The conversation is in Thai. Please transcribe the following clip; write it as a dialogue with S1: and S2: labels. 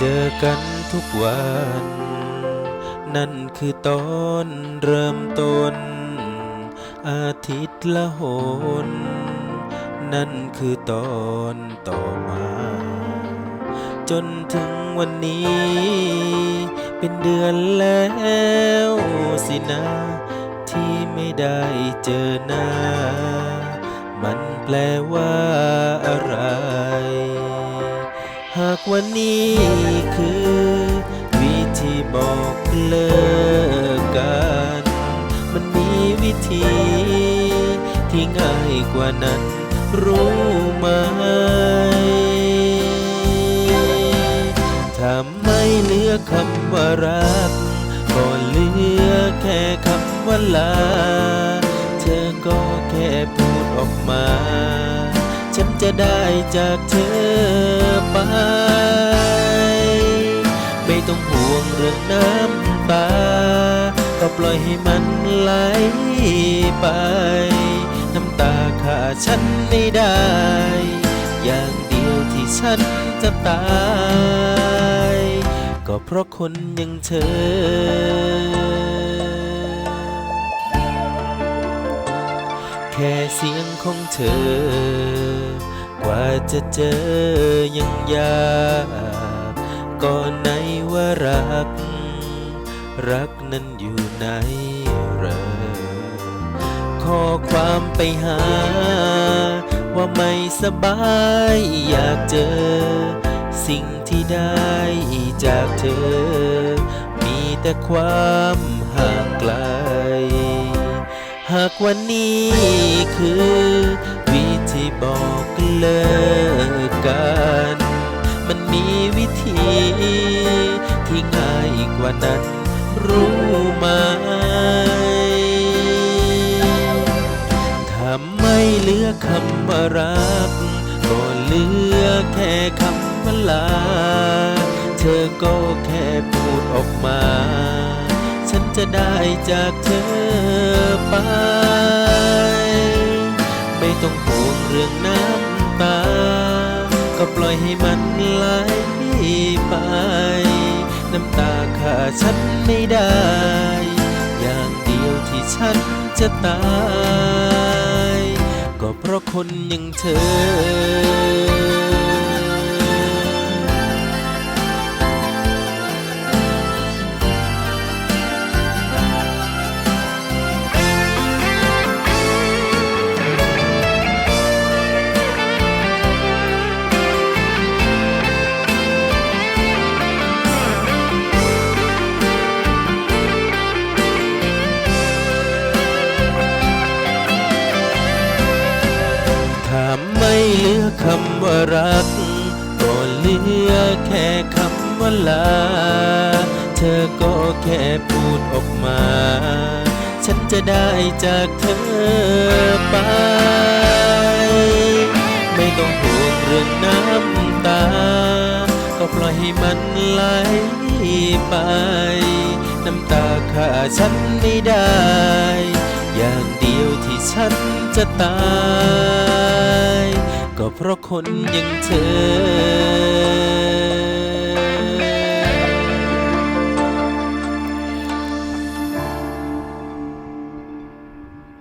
S1: เจอกันทุกวัน นั่นคือตอนเริ่มต้น อาทิตย์ละหน นั่นคือตอนต่อมา จนถึงวันนี้ เป็นเดือนแล้วสินะ ที่ไม่ได้เจอหน้า มันแปลว่าอะไร หากวันนี้คือ วิธีบอกเลิกกัน มันมีวิธี ที่ง่ายกว่านั้นรู้ไหมถ้าไม่เหลือคำว่ารักก็เหลือแค่คำว่าลา เธอก็แค่พูดออกมา ฉันจะได้จากเธอไป ไม่ต้องห่วงเรื่องน้ำตา ก็ปล่อยให้มันไหลไป น้ำตาขาฉันไม่ได้ อย่างเดียวที่ฉันจะตาย ก็เพราะคนอย่างเธอแค่เสียงของเธอ ว่าจะเจอยังยากก่อนไหนว่ารัก รักนั้นอยู่ไหนเรอขอความไปหา ว่าไม่สบายอยากเจอ สิ่งที่ได้จากเธอ มีแต่ความห่างไกล หากวันนี้คือ วิธีบอกเลิกกัน มันมีวิธีที่ง่ายกว่านั้นรู้ไหม ถ้าไม่เหลือคำว่ารัก ก็เหลือแค่คำว่าลา เธอก็แค่พูดออกมา ฉันจะได้จากเธอไป ไม่ต้องห่วงเรื่องน้ำตา ก็ปล่อยให้มันไหลไป น้ำตาขาฉันไม่ได้ อย่างเดียวที่ฉันจะตาย ก็เพราะคนอย่างเธอ ลือคำว่ารักก็เหลือแค่คำว่าลา เธอก็แค่พูดออกมา ฉันจะได้จากเธอไป ไม่ต้องห่วงเรื่องน้ำตา ก็ปล่อยให้มันไหลไป น้ำตาขาฉันไม่ได้ อย่างเดียวที่ฉันจะตาย ก็เพราะคนอย่างเธอ